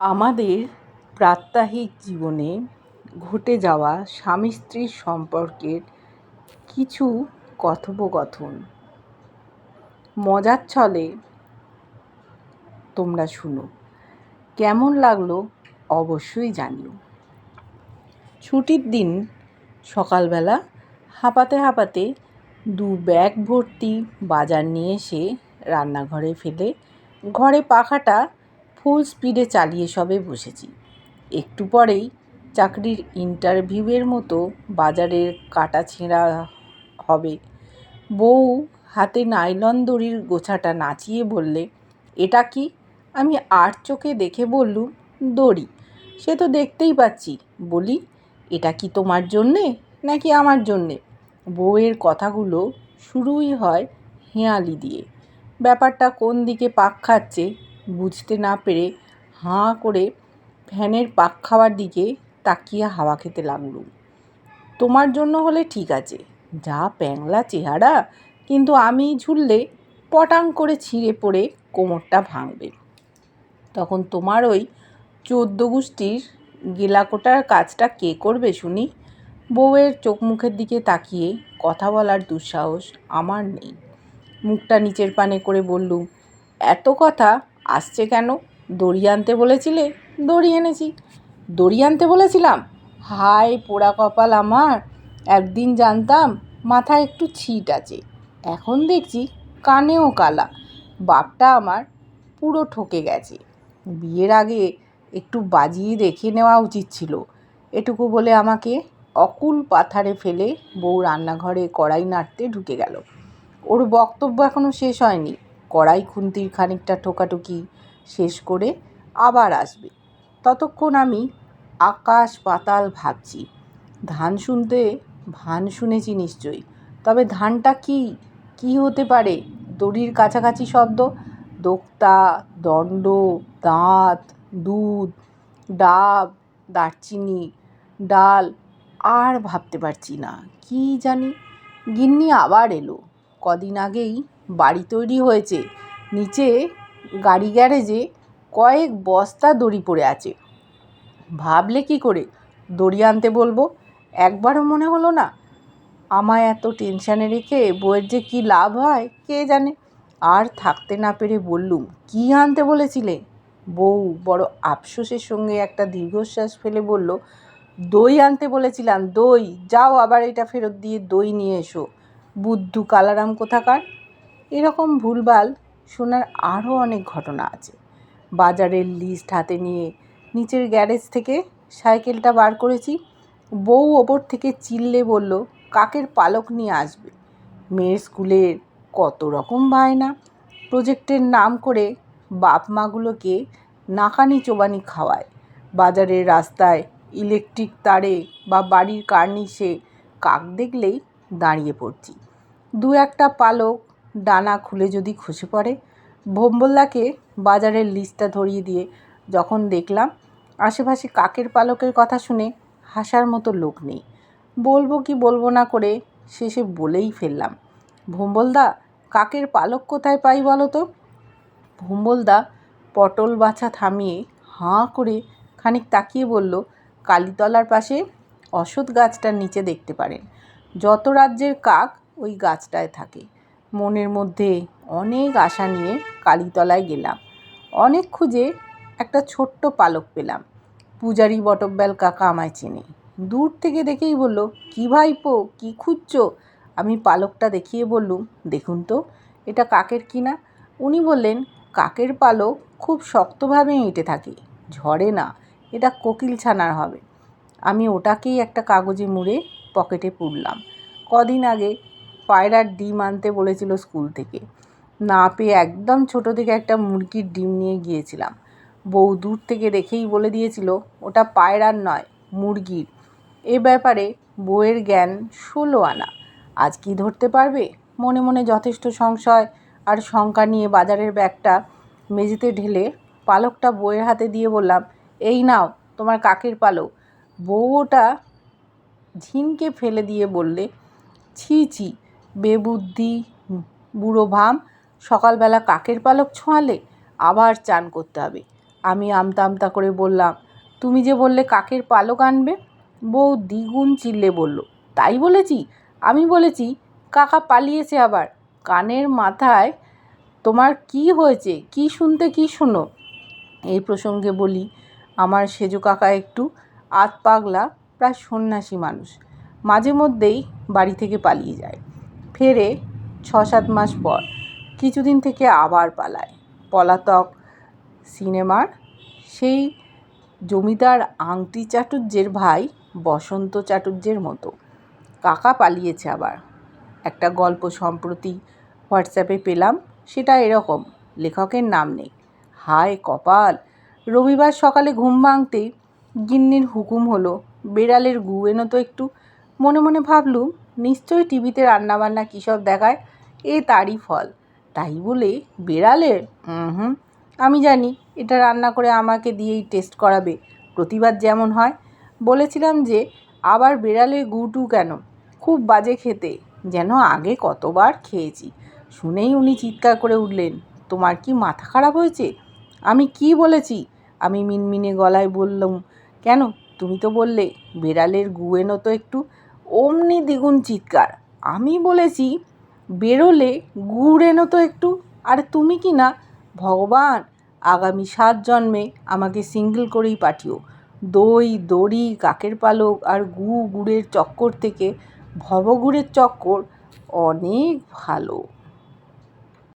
আমাদের প্রাত্যহিক জীবনে ঘটে যাওয়া স্বামী স্ত্রীর সম্পর্কের কিছু কথোপকথন। মজার ছলে তোমরা শুনো। কেমন লাগল অবশ্যই জানিও। ছুটির দিন সকালবেলা হাঁপাতে হাঁপাতে দু ব্যাগ ভর্তি বাজার নিয়ে এসে রান্নাঘরে ফেলে ঘরে পাখাটা ফুল স্পিডে চালিয়ে সবে বসেছি। একটু পরেই চাকরির ইন্টারভিউয়ের মতো বাজারের কাটা ছেঁড়া হবে। বউ হাতে নাইলন দড়ির গোছাটা নাচিয়ে বললে, এটা কি? আমি আর চোখে দেখে বললুম, দড়ি। সে তো দেখতেই পাচ্ছি। বলি, এটা কি তোমার জন্যে নাকি আমার জন্যে? বউয়ের কথাগুলো শুরুই হয় হেঁয়ালি দিয়ে। ব্যাপারটা কোন দিকে পাক খাচ্ছে বুঝতে না পেরে হাঁ করে ফ্যানের পাক খাওয়ার দিকে তাকিয়ে হাওয়া খেতে লাগলুম। তোমার জন্য হলে ঠিক আছে, যা প্যাংলা চেহারা, কিন্তু আমি ঝুললে পটাং করে ছিঁড়ে পড়ে কোমরটা ভাঙবে। তখন তোমার ওই চোদ্দ গোষ্ঠীর গেলাকোটার কাজটা কে করবে শুনি? বউয়ের চোখ মুখের দিকে তাকিয়ে কথা বলার দুঃসাহস আমার নেই। মুখটা নিচের পানে করে বললুম, এত কথা আসছে কেন? দড়ি আনতে বলেছিলে? দড়ি এনেছি। দড়ি আনতে বলেছিলাম? হায় পোড়া কপাল আমার। একদিন জানতাম মাথায় একটু ছিট আছে। এখন দেখছি কানেও কালা। বাপটা আমার পুরো ঠকে গেছে। বিয়ের আগে একটু বাজিয়ে দেখে নেওয়া উচিত ছিল। এটুকু বলে আমাকে অকুল পাথারে ফেলে বউ রান্নাঘরে কড়াই নাড়তে ঢুকে গেল। ওর বক্তব্য এখনও শেষ হয়নি। কড়াই খুন্তির খানিকটা ঠোকাঠুকি শেষ করে আবার আসবে। ততক্ষণ আমি আকাশ পাতাল ভাবছি। ধান শুনতে ভান শুনেছি নিশ্চয়ই। তবে ধানটা কি কি হতে পারে? দড়ির কাছাকাছি শব্দ? দোক্তা, দণ্ড, দাঁত, দুধ, ডাব, দারচিনি, ডাল, আর ভাবতে পারছি না। কি জানি? গিন্নি আবার এলো। কদিন আগেই বাড়ি তৈরি হয়েছে। নিচে গাড়ি গ্যারেজে কয়েক বস্তা দড়ি পড়ে আছে। ভাবলে কি করে? দড়ি আনতে বলব? একবারও মনে হলো না। আমায় এত টেনশানে রেখে বইয়ের যে কী লাভ হয়, কে জানে? আর থাকতে না পেরে বললুম, কী আনতে বলেছিলে? বউ বড় আফসোসের সঙ্গে একটা দীর্ঘশ্বাস ফেলে বলল, দই আনতে বলেছিলাম, দই। যাও আবার এটা ফেরত দিয়ে দই নিয়ে এসো। বুদ্ধু কালারাম কোথাকার? এরকম ভুলভাল শোনার আরও অনেক ঘটনা আছে। বাজারের লিস্ট হাতে নিয়ে নিচের গ্যারেজ থেকে সাইকেলটা বার করেছি। বউ ওপর থেকে চিল্লে বলল, কাকের পালক নিয়ে আসবে? মেয়ের স্কুলের কত রকম বায়না। প্রজেক্টের নাম করে বাপ মাগুলোকে নাকানি চোবানি খাওয়ায়। বাজারের রাস্তায় ইলেকট্রিক তারে বা বাড়ির কার্নিশে কাক দেখলেই দাঁড়িয়ে পড়ছি। দু একটা পালক ডানা খুলে যদি খসে পড়ে ভোম্বলদাকে বাজারের লিস্টটা ধরিয়ে দিয়ে যখন দেখলাম, আশেপাশে কাকের পালকের কথা শুনে হাসার মতো লোক নেই। বলব কি বলব না করে শেষে বলেই ফেললাম, ভোম্বলদা, কাকের পালক কোথায় পাই বলো তো? ভোম্বলদা পটল বাছা থামিয়ে হাঁ করে খানিক তাকিয়ে বলল, কালীতলার পাশে অশ্বত্থ গাছটার নিচে দেখতে পারেন। যত রাজ্যের কাক ওই গাছটায় থাকে। মনের মধ্যে অনেক আশা নিয়ে কালীতলায় গেলাম। অনেক খুঁজে একটা ছোট্ট পালক পেলাম। পূজারি বটব্যাল কাকা আমায় চেনে। দূর থেকে দেখেই বলল, কী ভাইপো, কী খুঁজছো? আমি পালকটা দেখিয়ে বললুম, দেখুন তো, এটা কাকের কিনা? উনি বললেন, কাকের পালক খুব শক্তভাবে এঁটে থাকে, ঝরে না, এটা কোকিল ছানার হবে। আমি ওটাকেই একটা কাগজে মুড়ে পকেটে পুরলাম। কদিন আগে পায়রার ডিম আনতে বলেছিল স্কুল থেকে। না পেয়ে একদম ছোটো থেকে একটা মুরগির ডিম নিয়ে গিয়েছিলাম। বউ দূর থেকে দেখেই বলে দিয়েছিল, ওটা পায়রার নয়, মুরগির। এ ব্যাপারে বউয়ের জ্ঞান ষোলো আনা। আজ কি ধরতে পারবে? মনে মনে যথেষ্ট সংশয় আর শঙ্কা নিয়ে বাজারের ব্যাগটা মেঝেতে ঢেলে পালকটা বউয়ের হাতে দিয়ে বললাম, এই নাও, তোমার কাকের পালক। বউ ওটা ঝিনকে ফেলে দিয়ে বললে, ছি ছি বেবুদ্ধি বুড়ো ভাম, সকালবেলা কাকের পালক ছোঁয়ালে আবার চান করতে হবে। আমি আমতা আমতা করে বললাম, তুমি যে বললে কাকের পালক আনবে? বউ দ্বিগুণ চিল্লে বলল, তাই বলেছি, আমি বলেছি, কাকা পালিয়েছে আবার, কানের মাথায় তোমার কি হয়েছে, কি শুনতে কি শোনো? এই প্রসঙ্গে বলি, আমার সেজু কাকা একটু আত পাগলা প্রায় সন্ন্যাসী মানুষ। মাঝে মধ্যেই বাড়ি থেকে পালিয়ে যায়। ফেরে ছ সাত মাস পর কিছুদিন থেকে আবার পালায়। পলাতক সিনেমার সেই জমিদার আংটি চাটুর্যের ভাই বসন্ত চাটুর্যের মতো। কাকা পালিয়েছে আবার। একটা গল্প সম্প্রতি হোয়াটসঅ্যাপে পেলাম, সেটা এরকম, লেখকের নাম নেই। হায় কপাল! রবিবার সকালে ঘুম ভাঙতেই গিন্নির হুকুম হলো বেড়ালের গু এনো তো একটু। মনে মনে ভাবলুম, নিশ্চয়ই টিভিতে রান্নাবান্না কী সব দেখায়? এ তারই ফল। তাই বলে বেড়ালের হুম, আমি জানি, এটা রান্না করে আমাকে দিয়েই টেস্ট করাবে, প্রতিবাদ যেমন হয়। বলেছিলাম যে, আবার বেড়ালের গুটু কেন? খুব বাজে খেতে, যেন আগে কতবার খেয়েছি। শুনেই উনি চিৎকার করে উঠলেন, তোমার কি মাথা খারাপ হয়েছে? আমি কি বলেছি? আমি মিনমিনে গলায় বললাম, কেন? তুমি তো বললে, বেড়ালের গুয়েনো তো একটু অমনি দ্বিগুণ চিৎকার। আমি বলেছি, বেরোলে গুড় এনো তো একটু, আর তুমি কি না? ভগবান, আগামী সাত জন্মে আমাকে সিঙ্গেল করেই পাঠিও। দই, দড়ি, কাকের পালক আর গু গুড়ের চক্কর থেকে ভবগুড়ের চক্কর অনেক ভালো।